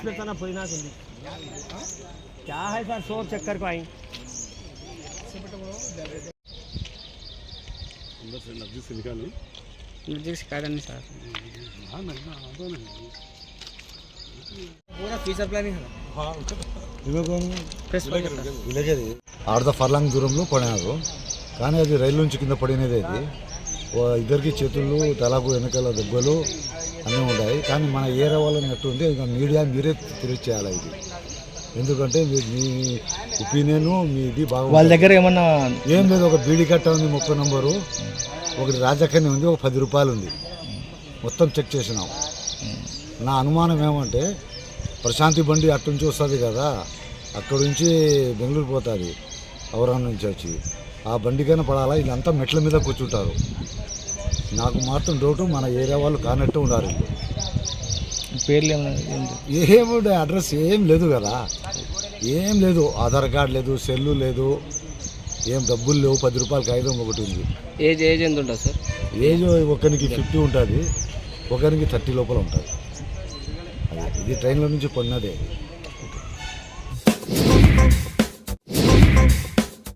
పెడతానా పోయినాకుంది क्या है सर सौ चक्कर को आई अंदर से नब्जी से निकाली म्यूजिक शिकायत नहीं सर हाँ नहीं ना आता नहीं पूरा फ्यूचर प्लानिंग है फ्रेश విలేజ్ అర్ధ ఫర్లాంగ్ దూరంలో పడినారు కానీ అది రైలు నుంచి కింద పడినది అది ఓ ఇద్దరికి చేతులు తలకు వెనకాల దెబ్బలు అన్నీ ఉన్నాయి కానీ మన ఏరియా వాళ్ళని ఎట్టుంది ఇంకా మీడియా మీరే తెలియచేయాలి ఇది. ఎందుకంటే మీ మీ ఒపీనియన్ మీది బాగా వాళ్ళ దగ్గర ఏమన్నా ఏం లేదు ఒక బీడీ కట్ట ఉంది ముప్పై నంబరు. ఒకటి రాజకన్య ఉంది ఒక పది రూపాయలు ఉంది. మొత్తం చెక్ చేసినాం. నా అనుమానం ఏమంటే ప్రశాంతి బండి అటు నుంచి వస్తుంది కదా అక్కడ నుంచి బెంగళూరు పోతుంది ఔరాన్ నుంచి వచ్చి. ఆ బండికైనా పడాలా? వీళ్ళంతా మెట్ల మీద కూర్చుంటారు. నాకు మాత్రం డౌట్ మన ఏరియా వాళ్ళు కానట్టు ఉండాలి. పేర్లు? ఏముండే అడ్రస్ ఏం లేదు కదా. ఏం లేదు. ఆధార్ కార్డు లేదు సెల్లు లేదు. ఏం డబ్బులు లేవు. పది రూపాయల కాగితం ఒకటి ఉంది. ఏజ్ ఏజ్ ఎంత ఉంటుంది సార్? ఏజ్ ఒకరికి ఫిఫ్టీ ఉంటుంది. ఒకరికి థర్టీ లోపల ఉంటుంది. ఇది ట్రైన్లో నుంచి కొన్నదే.